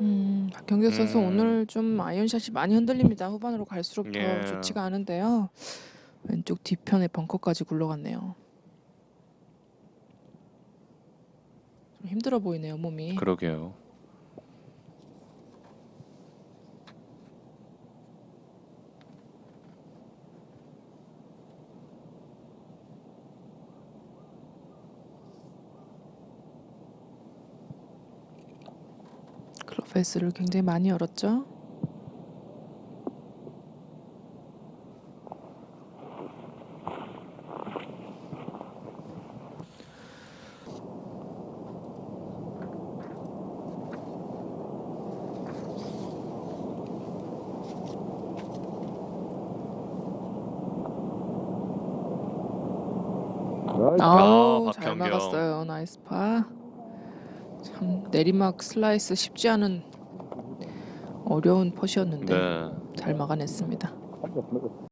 음, 박경규 선수 음. 오늘 좀 아이언샷이 많이 흔들립니다. 후반으로 갈수록 더 예. 좋지가 않은데요. 왼쪽 뒤편에 벙커까지 굴러갔네요. 좀 힘들어 보이네요, 몸이. 그러게요. 페이스를 굉장히 많이 열었죠. 아우 잘 박현경. 막았어요. 나이스 파. 참 내리막 슬라이스 쉽지 않은 어려운 퍼시였는데 네. 잘 막아냈습니다.